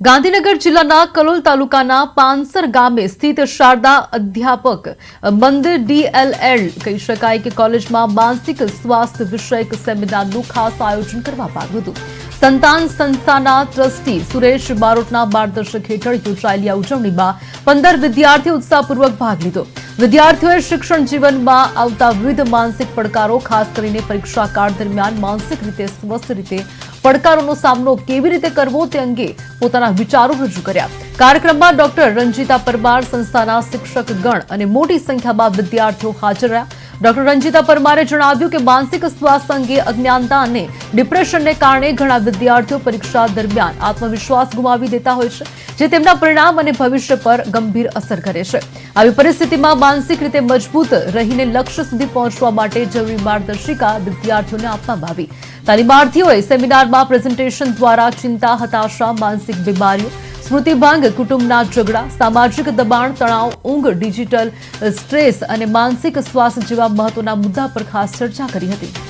ગાંધીનગર જિલ્લાના કલોલ તાલુકાના પાનસર ગામે સ્થિત શારદા અધ્યાપક મંદિર ડીએલએલ કહી શકાય કે કોલેજમાં માનસિક સ્વાસ્થ્ય વિષયક સેમિનારનું ખાસ આયોજન કરવામાં આવ્યું હતું. સંતાન સંસ્થાના ટ્રસ્ટી સુરેશ બારોટના માર્ગદર્શક હેઠળ યોજાયેલી આ ઉજવણીમાં પંદર વિદ્યાર્થીઓ ઉત્સાહપૂર્વક ભાગ લીધો. વિદ્યાર્થીઓએ શિક્ષણ જીવનમાં આવતા વિવિધ માનસિક પડકારો, ખાસ કરીને પરીક્ષા કાળ દરમિયાન માનસિક રીતે સ્વસ્થ રીતે પડકારોનો સામનો કેવી રીતે કરવો તે અંગે પોતાના વિચારો રજૂ કર્યા. કાર્યક્રમમાં ડોક્ટર રંજીતા પરમાર સંસ્થાના શિક્ષક ગણ અને મોટી સંખ્યામાં વિદ્યાર્થીઓ હાજર રહ્યા. ડોક્ટર રંજીતા પરમારે જણાવ્યું કે માનસિક સ્વાસ્થ્ય અંગે અજ્ઞાનતા અને ડિપ્રેશનને કારણે ઘણા વિદ્યાર્થીઓ પરીક્ષા દરમિયાન આત્મવિશ્વાસ ગુમાવી દેતા હોય છે, જે તેમના પરિણામ અને ભવિષ્ય પર ગંભીર અસર કરે છે. આવી પરિસ્થિતિમાં માનસિક રીતે મજબૂત રહીને લક્ષ્ય સુધી પહોંચવા માટે જરૂરી માર્ગદર્શિકા વિદ્યાર્થીઓને આપવામાં આવી. તાલીમાર્થીઓએ સેમિનારમાં પ્રેઝન્ટેશન દ્વારા ચિંતા, હતાશા, માનસિક બીમારીઓ સ્મૃતિભંગ કુટુંબના ઝઘડા, સામાજિક દબાણ, તણાવ, ઊંઘ, ડિજિટલ સ્ટ્રેસ અને માનસિક સ્વાસ્થ્ય જેવા મહત્વના મુદ્દા પર ખાસ ચર્ચા કરી હતી.